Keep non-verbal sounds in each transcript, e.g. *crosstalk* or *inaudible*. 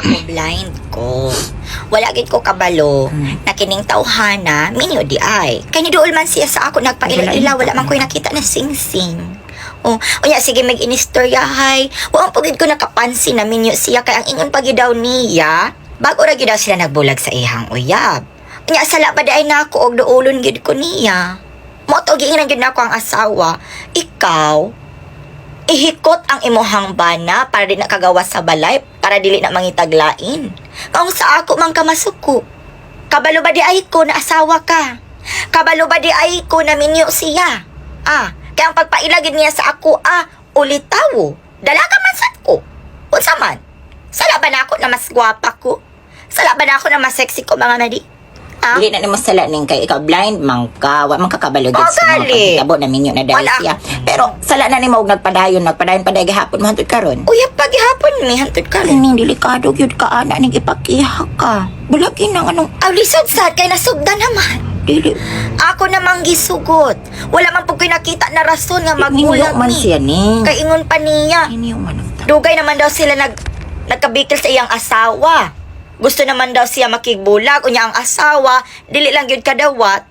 ako blind ko. Wala gid ko kabalo Hmm. na kining tawhana minyo di ay. Kay ni duol man siya sa ako nagpaila-ila wala man ko nakita na sing-sing. Oh, unya sige mag inistorya hay. Wa ang pugid ko nakapansin na minyo siya kay ang ingon pagi daw niya. Bago ra gyud sila nagbulag sa ihang uyab. Unya sala ba ay nako og duolon gid ko niya. Mo to giingnan gid nako ang asawa. Ikaw, ihikot ang imuhang bana para di na kagawas sa balay para dili na mangitaglain. Kung sa ako mang kamasuko. Kabalo ba di ay ko na asawa ka? Kabalo ba di ay ko na minyo siya? Ah, kaya ang pagpailagid niya sa ako ah, ulitawo. Dalaga man sad ko. Unsa man? Sala ba na ako na mas gwapa ko? Sala ba na ako na mas sexy ko mga madi? Ah? Dili na nimo sala ning kay ikaw blind man ka, wa man ka kabalo gid Oh, sa mga pagkitabo na minyo na dahil siya. Pero sala na nimo og nagpadayon, nagpadayon paday gihapon hantud karon. Uya mi hantud ka rin. Kaning delikado gyud ka ana ning ipakiha ka. Bulagi nang anong Aw lisod sad kay nasugdan naman. dili. Ako namang gisugot. Wala man po nakita na rason nga magbulag man ni. siya ni. Kay ingon pa niya. Man Dugay naman daw sila nag nagkabikil sa iyang asawa. Gusto naman daw siya makigbulag unya ang asawa dili lang gyud kadawat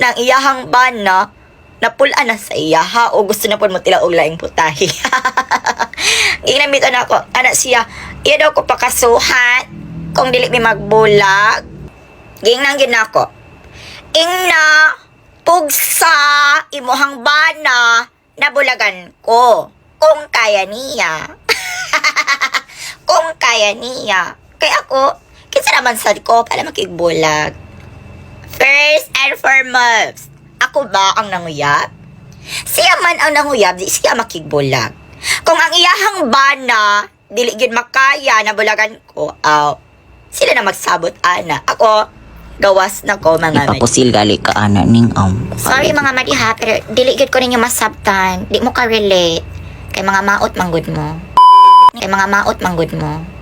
nang iyahang bana napulaan na sa iyaha o gusto na po mo tila og laing putahi. *laughs* Ginamit na ako, ana siya, iya daw ko pakasuhan kung dili mi magbulag. Gingnan gyud nako. Ingna, pugsa, imuhang bana, nabulagan ko. Kung kaya niya. *laughs* Kung kaya niya. Kaya ako, kinsa naman sad ko para makigbulag. First and foremost, ako ba ang nanguyab? Siya man ang nanguyab, di siya makigbulag. Kung ang iyahang bana, dili gyud makaya na bulagan ko, aw, sila na magsabot ana. Ako, gawas na ko mga. Ipapusil gali ka ana ning um. Sorry mga madi ha, pero dili gyud ko ninyo masabtan. Di mo ka relate. Kay mga maot manggod mo. Kay mga maot manggod mo.